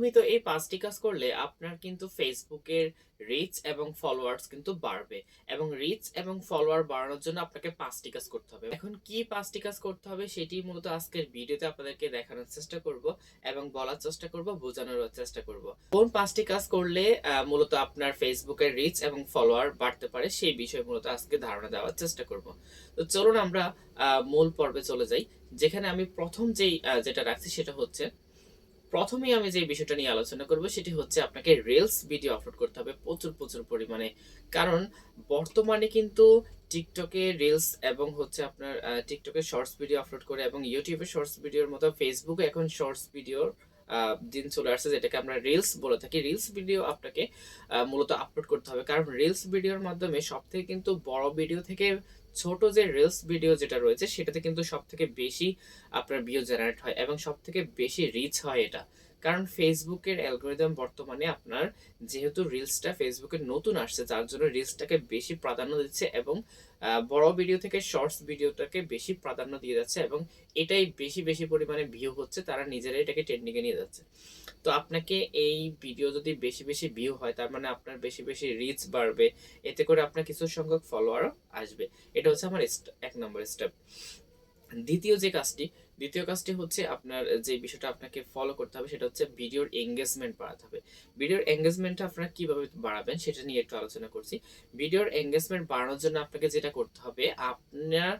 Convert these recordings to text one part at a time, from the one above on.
নিয়মিত এই পাঁচটি কাজ করলে আপনার কিন্তু ফেসবুকের রিচ এবং ফলোয়ার্স কিন্তু বাড়বে। এবং রিচ এবং ফলোয়ার বাড়ানোর জন্য আপনাকে পাঁচটি কাজ করতে হবে। এখন কি পাঁচটি কাজ করতে হবে সেটি মূলত আজকের ভিডিওতে আপনাদেরকে দেখানোর চেষ্টা করব এবং বলার চেষ্টা করব বোঝানোর চেষ্টা করব। কোন পাঁচটি কাজ করলে মূলত আপনার ফেসবুকের রিচ এবং ফলোয়ার বাড়তে পারে সেই বিষয়ে মূলত আজকে ধারণা দেওয়ার চেষ্টা করব। তো চলুন আমরা মূল পর্বে চলে যাই। যেখানে আমি প্রথম যেই যেটা রাখছি সেটা হচ্ছে প্রথমেই আমি যে বিষয়টা নিয়ে আলোচনা করব, সেটি হচ্ছে আপনাকে রিলস ভিডিও আপলোড করতে হবে প্রচুর প্রচুর পরিমাণে। কারণ বর্তমানে কিন্তু টিকটকে রিলস এবং হচ্ছে আপনার টিকটকে শর্টস ভিডিও আপলোড করে এবং ইউটিউবে শর্টস ভিডিওর মতো ফেসবুকে এখন শর্টস ভিডিওর দিন চলে আসছে, যেটাকে আমরা রিলস বলে থাকি। রিলস ভিডিও আপনাকে মূলত আপলোড করতে হবে। কারণ রিলস ভিডিওর মাধ্যমে সব থেকে কিন্তু বড় ভিডিও থেকে ছোট যে রিলস ভিডিও যেটা রয়েছে, সেটাতে কিন্তু সব থেকে বেশি আপনার ভিউ জেনারেট হয় এবং সব থেকে বেশি রিচ হয় এটা। কারণ ফেসবুকের অ্যালগোরিদম বর্তমানে আপনার যেহেতু রিলসটা ফেসবুকে নতুন আসছে যার জন্য রিলসটাকে বেশি প্রাধান্য দিচ্ছে এবং বড় ভিডিও থেকে শর্টস ভিডিওটাকে বেশি প্রাধান্য দিয়ে যাচ্ছে এবং এটাই বেশি বেশি পরিমাণে ভিউ হচ্ছে, তারা নিজেরাই এটাকে ট্রেন্ডিংয়ে নিয়ে যাচ্ছে। তো আপনাকে এই ভিডিও যদি বেশি বেশি ভিউ হয়, তার মানে আপনার বেশি বেশি রিচ বাড়বে, এতে করে আপনার কিছু সংখ্যক ফলোয়ারও আসবে। এটা হচ্ছে আমার এক নম্বর স্টেপ দ্বিতীয় যে কাজটি দ্বিতীয় কাজটি হচ্ছে আপনার যে বিষয়টা আপনাকে ফলো করতে হবে সেটা হচ্ছে ভিডিওর এঙ্গেজমেন্ট বাড়াতে হবে। ভিডিওর এঙ্গেজমেন্টটা আপনারা কীভাবে বাড়াবেন সেটা নিয়ে একটু আলোচনা করছি। ভিডিওর এঙ্গেজমেন্ট বাড়ানোর জন্য আপনাকে যেটা করতে হবে, আপনার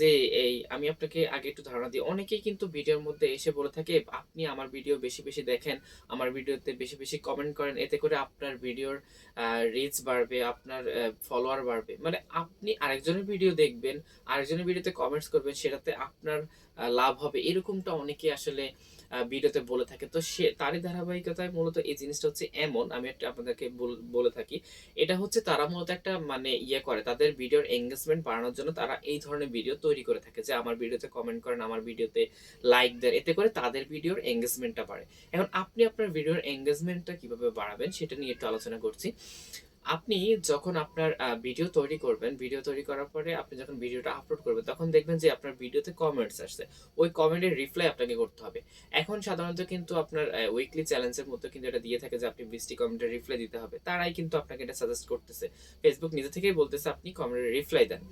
যে এই, আমি আপনাকে আগে একটু ধারণা দিই। অনেকেই কিন্তু ভিডিওর মধ্যে এসে বলে থাকে, আপনি আমার ভিডিও বেশি বেশি দেখেন, আমার ভিডিওতে বেশি বেশি কমেন্ট করেন, এতে করে আপনার ভিডিওর রিচ বাড়বে, আপনার ফলোয়ার বাড়বে। মানে আপনি আরেকজনের ভিডিও দেখবেন, আরেকজনের ভিডিওতে কমেন্টস করবেন, সেটাতে আপনার লাভ হবে। এরকমটা অনেকে আসলে ভিডিওতে বলে থাকে। তো সে, তারই ধারাবাহিকতায় মূলত এই জিনিসটা হচ্ছে এমন, আমি একটা আপনাদেরকে বলে থাকি। এটা হচ্ছে তারা মূলত একটা মানে ইয়ে করে, তাদের ভিডিওর এঙ্গেজমেন্ট বাড়ানোর জন্য তারা এই ধরনের ভিডিও তৈরি করে থাকে যে আমার ভিডিওতে কমেন্ট করেন, আমার ভিডিওতে লাইক দেন। এতে করে তাদের ভিডিওর এঙ্গেজমেন্টটা বাড়ে। এখন আপনি আপনার ভিডিওর এঙ্গেজমেন্টটা কীভাবে বাড়াবেন সেটা নিয়ে একটু আলোচনা করছি। আপনি যখন আপনার ভিডিও তৈরি করবেন ভিডিও তৈরি করার পরে আপনি যখন ভিডিওটা আপলোড করবেন, তখন দেখবেন যে আপনার ভিডিওতে কমেন্টস আসছে। ওই কমেন্টের রিপ্লাই আপনাকে করতে হবে। এখন সাধারণত কিন্তু আপনার উইকলি চ্যালেঞ্জের মধ্যে কিন্তু এটা দিয়ে থাকে যে আপনি বৃষ্টি কমেন্টের রিপ্লাই দিতে হবে। তারাই কিন্তু আপনাকে এটা সাজেস্ট করতেছে। ফেসবুক নিজে থেকেই বলতেছে আপনি কমেন্টের রিপ্লাই দেন।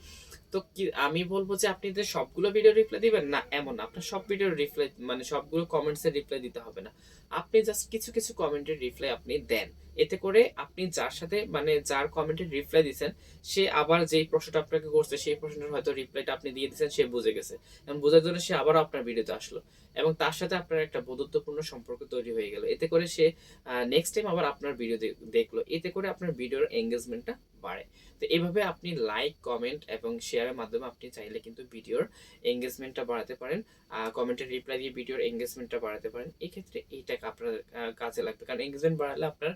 তো কি, আমি বলব যে আপনি যে সবগুলো ভিডিও রিপ্লাই দিবেন, না, এমন আপনার সব ভিডিও রিপ্লাই মানে সবগুলো কমেন্টস কমেন্টসের রিপ্লাই দিতে হবে না। আপনি জাস্ট কিছু কিছু কমেন্টের রিপ্লাই আপনি দেন। এতে করে আপনি যার সাথে মানে যার কমেন্টের রিপ্লাই দিচ্ছেন সে আবার যেই প্রশ্নটা আপনাকে করছে, সেই প্রশ্নের হয়তো রিপ্লাইটা আপনি দিয়ে দিচ্ছেন সে বুঝে গেছে। এবং বোঝার জন্য সে আবারও আপনার ভিডিওতে আসলো। এবং তার সাথে আপনার একটা বন্ধুত্বপূর্ণ সম্পর্ক তৈরি হয়ে গেল। এতে করে সে নেক্সট টাইম আবার আপনার ভিডিও দেখল। এতে করে আপনার ভিডিওর এঙ্গেজমেন্টটা বাড়ে। তো এইভাবে আপনি লাইক কমেন্ট এবং শেয়ারের মাধ্যমে আপনি চাইলে কিন্তু ভিডিওর এঙ্গেজমেন্টটা বাড়াতে পারেন। কমেন্টের রিপ্লাই দিয়ে ভিডিওর এঙ্গেজমেন্টটা বাড়াতে পারেন। এই ক্ষেত্রে এইটা আপনার কাজে লাগবে। কারণ এঙ্গেজমেন্ট বাড়ালে আপনার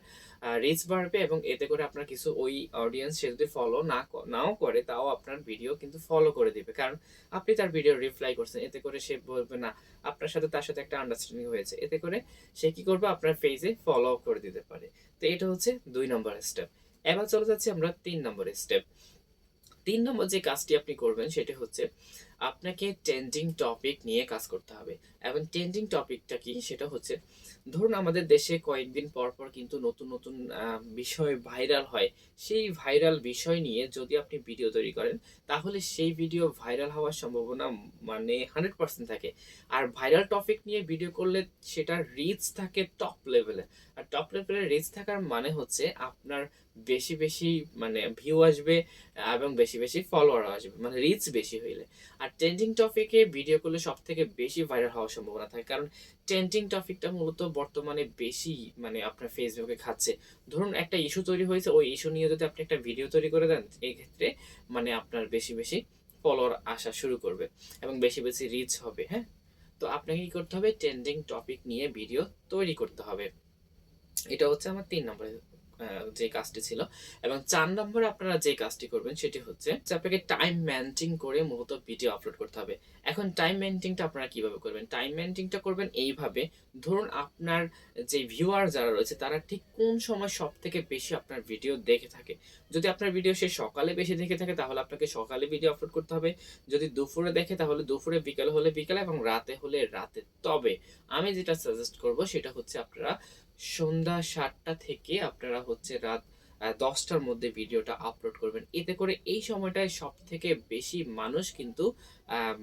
রিচ বাড়বে এবং এতে করে আপনার কিছু ওই অডিয়েন্স সে যদি ফলো না নাও করে, তাও আপনার ভিডিও কিন্তু ফলো করে দিবে। কারণ আপনি তার ভিডিও রিপ্লাই করছেন। এতে করে সে বলবে, না, আপনার সাথে তার সাথে একটা আন্ডারস্ট্যান্ডিং হয়েছে। এতে করে সে কি করবে? আপনার পেজে ফলো করে দিতে পারে। তো এটা হচ্ছে দুই নম্বর স্টেপ এবার চলে যাচ্ছি আমরা তিন নম্বর স্টেপ তিন নম্বর যে কাজটি আপনি করবেন সেটি হচ্ছে আপনাকে ট্রেন্ডিং টপিক নিয়ে কাজ করতে হবে। এবং ট্রেন্ডিং টপিকটা কি? সেটা হচ্ছে, ধরুন আমাদের দেশে কয়েকদিন পর পর কিন্তু নতুন নতুন বিষয় ভাইরাল হয়। সেই ভাইরাল বিষয় নিয়ে যদি আপনি ভিডিও তৈরি করেন, তাহলে সেই ভিডিও ভাইরাল হওয়ার সম্ভাবনা মানে হান্ড্রেড পার্সেন্ট থাকে। আর ভাইরাল টপিক নিয়ে ভিডিও করলে সেটা রিচ থাকে টপ লেভেলে আর টপ লেভেলে রিচ থাকার মানে হচ্ছে আপনার বেশি বেশি মানে ভিউ আসবে, এবং বেশি বেশি ফলোয়ার আসবে। মানে রিচ বেশি হইলে। আর ট্রেন্ডিং টপিকে ভিডিও করলে সব থেকে বেশি ভাইরাল হওয়ার সম্ভাবনা থাকে। কারণ ট্রেন্ডিং টপিকটা মূলত বর্তমানে বেশি মানে আপনার ফেসবুকে খাচ্ছে। ধরুন একটা ইস্যু তৈরি হয়েছে, ওই ইস্যু নিয়ে যদি আপনি একটা ভিডিও তৈরি করে দেন এই ক্ষেত্রে মানে আপনার বেশি বেশি ফলোয়ার আসা শুরু করবে এবং বেশি বেশি রিচ হবে হ্যাঁ? তো আপনাকে কি করতে হবে? ট্রেন্ডিং টপিক নিয়ে ভিডিও তৈরি করতে হবে। এটা হচ্ছে আমার তিন নম্বরের যে কাজটি ছিল। এবং চার নম্বরে আপনারা যে কাজটি করবেন সেটি হচ্ছে যে আপনাকে টাইম মেনটেন করে মূলত ভিডিও আপলোড করতে হবে। এখন টাইম মেনটেনটা আপনারা কীভাবে করবেন? টাইম মেনটেনটা করবেন এইভাবে। ধরুন আপনার যে ভিউয়ার যারা রয়েছে, তারা ঠিক কোন সময় সব থেকে বেশি আপনার ভিডিও দেখে থাকে? যদি আপনার ভিডিও সে সকালে বেশি দেখে থাকে, তাহলে আপনাকে সকালে ভিডিও আপলোড করতে হবে। যদি দুপুরে দেখে, তাহলে দুপুরে, বিকালে হলে বিকালে এবং রাতে হলে রাতে। তবে আমি যেটা সাজেস্ট করব, সেটা হচ্ছে আপনারা সন্ধ্যা সাতটা থেকে আপনারা হচ্ছে রাত দশটার মধ্যে ভিডিওটা আপলোড করবেন। এতে করে এই সময়টায় সব থেকে বেশি মানুষ কিন্তু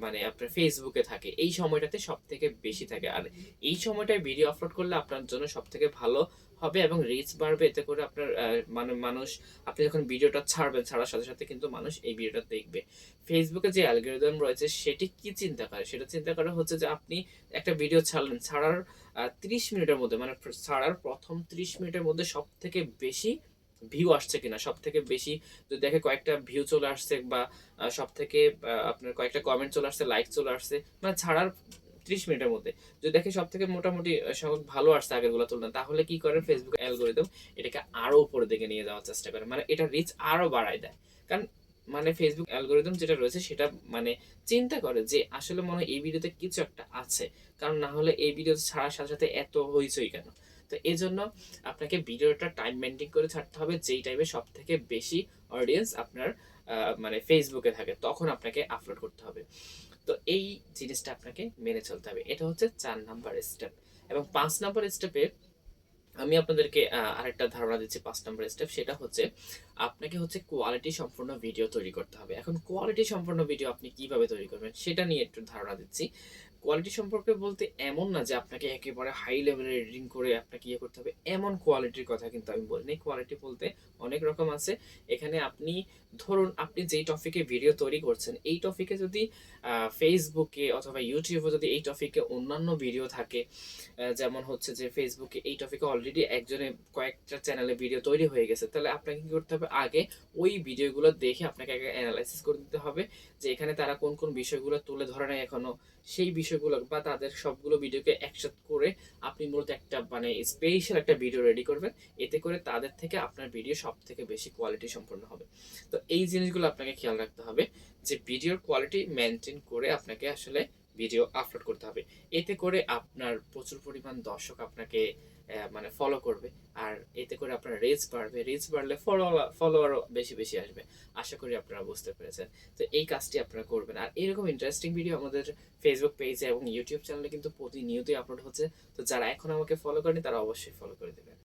মানে আপনার ফেসবুকে থাকে। এই সময়টাতে সব থেকে বেশি থাকে। আর এই সময়টায় ভিডিও আপলোড করলে আপনার জন্য সব থেকে ভালো হবে এবং রিচ বাড়বে। এতে করে আপনার মানে মানুষ, আপনি যখন ভিডিওটা ছাড়বেন, ছাড়ার সাথে সাথে কিন্তু মানুষ এই ভিডিওটা দেখবে। ফেসবুকে যে অ্যালগোরিদম রয়েছে, সেটি কি চিন্তা করে? সেটা চিন্তা করা হচ্ছে যে আপনি একটা ভিডিও ছাড়লেন, ছাড়ার তিরিশ মিনিটের মধ্যে মানে ছাড়ার প্রথম তিরিশ মিনিটের মধ্যে সব থেকে বেশি ভিউ আসছে কিনা? সব থেকে বেশি যদি দেখে কয়েকটা ভিউ চলে আসছে বা সব থেকে আপনার কয়েকটা কমেন্ট চলে আসছে লাইক চলে আসছে মানে ছাড়ার ত্রিশ মিনিটের মধ্যে যদি দেখে সব থেকে মোটামুটি সব ভালো আসছে আগেরগুলো তুলনায়, তাহলে কি করে ফেসবুক অ্যালগোরিদম এটাকে আরও উপরের দিকে নিয়ে যাওয়ার চেষ্টা করে? মানে এটা রিচ আরও বাড়ায় দেয়। কারণ মানে ফেসবুক অ্যালগোরিদম যেটা রয়েছে সেটা মানে চিন্তা করে যে আসলে মনে হয় এই ভিডিওতে কিছু একটা আছে। কারণ না হলে এই ভিডিও ছাড়ার সাথে সাথে এত হইচই কেন? তো এই জন্য আপনাকে ভিডিওটা টাইম মেনটেন করে ছাড়তে হবে, যেই টাইমে সব থেকে বেশি অডিয়েন্স আপনার মানে ফেসবুকে থাকে, তখন আপনাকে আপলোড করতে হবে। তো এই জিনিসটা আপনাকে মেনে চলতে হবে। এটা হচ্ছে চার নাম্বার স্টেপ এবং পাঁচ নাম্বার স্টেপে আমি আপনাদেরকে আরেকটা ধারণা দিচ্ছি পাঁচ নাম্বার স্টেপ সেটা হচ্ছে আপনাকে হচ্ছে কোয়ালিটি সম্পূর্ণ ভিডিও তৈরি করতে হবে। এখন কোয়ালিটি সম্পূর্ণ ভিডিও আপনি কীভাবে তৈরি করবেন, সেটা নিয়ে একটু ধারণা দিচ্ছি। কোয়ালিটি সম্পর্কে বলতে এমন না যে আপনাকে একেবারে হাই লেভেলের এডিটিং করে আপনাকে ইয়ে করতে হবে। এমন কোয়ালিটির কথা কিন্তু আমি বলিনি। কোয়ালিটি বলতে অনেক রকম আছে। এখানে আপনি ধরুন, আপনি যেই টপিকে ভিডিও তৈরি করছেন, এই টপিকে যদি ফেসবুকে অথবা ইউটিউবে যদি এই টপিকে অন্যান্য ভিডিও থাকে যেমন হচ্ছে যে ফেসবুকে এই টপিকে অলরেডি একজনে কয়েকটা চ্যানেলে ভিডিও তৈরি হয়ে গেছে, তাহলে আপনাকে কি করতে হবে? আগে ওই ভিডিওগুলো দেখে আপনাকে আগে অ্যানালাইসিস করে দিতে হবে যে এখানে তারা কোন কোন বিষয়গুলো তুলে ধরে নেয় এখনও। সেই বিষয়গুলো বা তাদের সবগুলো ভিডিওকে একসাথে করে আপনি মূলত একটা মানে স্পেশাল একটা ভিডিও রেডি করবেন। এতে করে তাদের থেকে আপনার ভিডিও সব থেকে বেশি কোয়ালিটি সম্পন্ন হবে। তো এই জিনিসগুলো আপনাকে খেয়াল রাখতে হবে যে ভিডিওর কোয়ালিটি মেনটেন করে আপনাকে আসলে ভিডিও আপলোড করতে হবে। এতে করে আপনার প্রচুর পরিমাণ দর্শক আপনাকে মানে ফলো করবে। আর এতে করে আপনার রিচ বাড়বে। রিচ বাড়লে ফলো ফলোয়ারও বেশি বেশি আসবে। আশা করি আপনারা বুঝতে পেরেছেন। তো এই কাজটি আপনারা করবেন। আর এরকম ইন্টারেস্টিং ভিডিও আমাদের ফেসবুক পেজে এবং ইউটিউব চ্যানেলে কিন্তু প্রতিনিয়তই আপলোড হচ্ছে। তো যারা এখন আমাকে ফলো করেনি, তারা অবশ্যই ফলো করে দেবেন।